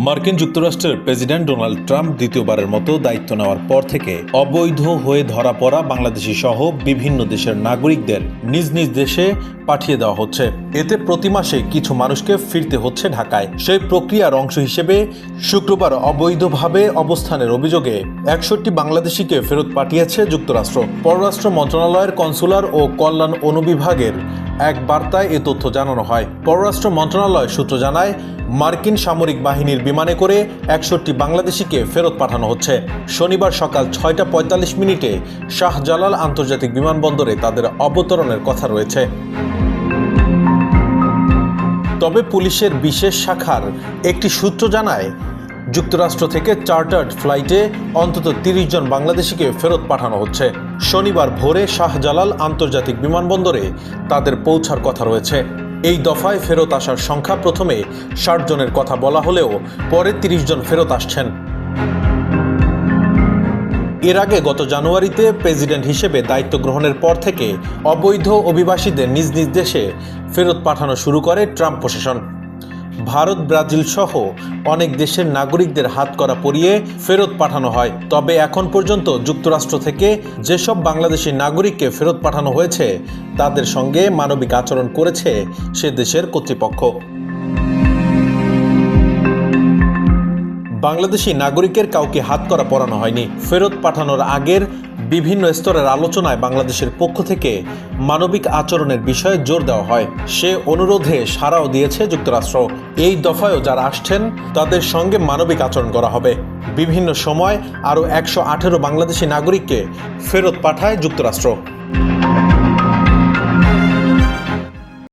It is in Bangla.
মার্কিন যুক্তরাষ্ট্রের প্রেসিডেন্ট ডোনাল্ড ট্রাম্প দ্বিতীয়বারের মতো দায়িত্ব নেওয়ার পর থেকে অবৈধ হয়ে ধরা পড়া বাংলাদেশি সহ বিভিন্ন দেশের নাগরিকদের নিজ নিজ দেশে পাঠিয়ে দেওয়া হচ্ছে। এতে প্রতি মাসে কিছু মানুষকে ফিরতে হচ্ছে ঢাকায়। সেই প্রক্রিয়ার অংশ হিসেবে শুক্রবার অবৈধভাবে অবস্থানের অভিযোগে একষট্টি বাংলাদেশিকে ফেরত পাঠিয়েছে যুক্তরাষ্ট্র। পররাষ্ট্র মন্ত্রণালয়ের কনসুলার ও কল্যাণ অনুবিভাগের এক বার্তায় এ তথ্য জানানো হয়। পররাষ্ট্র মন্ত্রণালয় সূত্র জানায়, মার্কিন সামরিক বাহিনীর বিমানে করে একষট্টি বাংলাদেশিকে ফেরত পাঠানো হচ্ছে। শনিবার সকাল ছয়টা পঁয়তাল্লিশ মিনিটে শাহজালাল আন্তর্জাতিক বিমানবন্দরে তাদের অবতরণের কথা রয়েছে। তবে পুলিশের বিশেষ শাখার একটি সূত্র জানায়, যুক্তরাষ্ট্র থেকে চার্টার্ড ফ্লাইটে অন্তত তিরিশ জন বাংলাদেশিকে ফেরত পাঠানো হচ্ছে। শনিবার ভোরে শাহজালাল আন্তর্জাতিক বিমানবন্দরে তাদের পৌঁছার কথা রয়েছে। এই দফায় ফেরত আসার সংখ্যা প্রথমে ষাট জনের কথা বলা হলেও পরে তিরিশ জন ফেরত আসছেন। এর আগে গত জানুয়ারিতে প্রেসিডেন্ট হিসেবে দায়িত্ব গ্রহণের পর থেকে অবৈধ অভিবাসীদের নিজ নিজ দেশে ফেরত পাঠানো শুরু করে ট্রাম্প প্রশাসন। ভারত, ব্রাজিল সহ অনেক দেশের নাগরিকদের হাত করা পরিয়ে ফেরত পাঠানো হয়। তবে এখন পর্যন্ত যুক্তরাষ্ট্র থেকে যেসব বাংলাদেশি নাগরিককে ফেরত পাঠানো হয়েছে, তাদের সঙ্গে মানবিক আচরণ করেছে সে দেশের কর্তৃপক্ষ। বাংলাদেশি নাগরিকের কাউকে হাত করা পরানো হয়নি। ফেরত পাঠানোর আগের বিভিন্ন স্তরের আলোচনায় বাংলাদেশের পক্ষ থেকে মানবিক আচরণের বিষয়ে জোর দেওয়া হয়। সে অনুরোধে সাড়াও দিয়েছে যুক্তরাষ্ট্র। এই দফায়ও যারা আসছেন, তাদের সঙ্গে মানবিক আচরণ করা হবে। বিভিন্ন সময় আরও একশো আঠেরো বাংলাদেশি নাগরিককে ফেরত পাঠায় যুক্তরাষ্ট্র।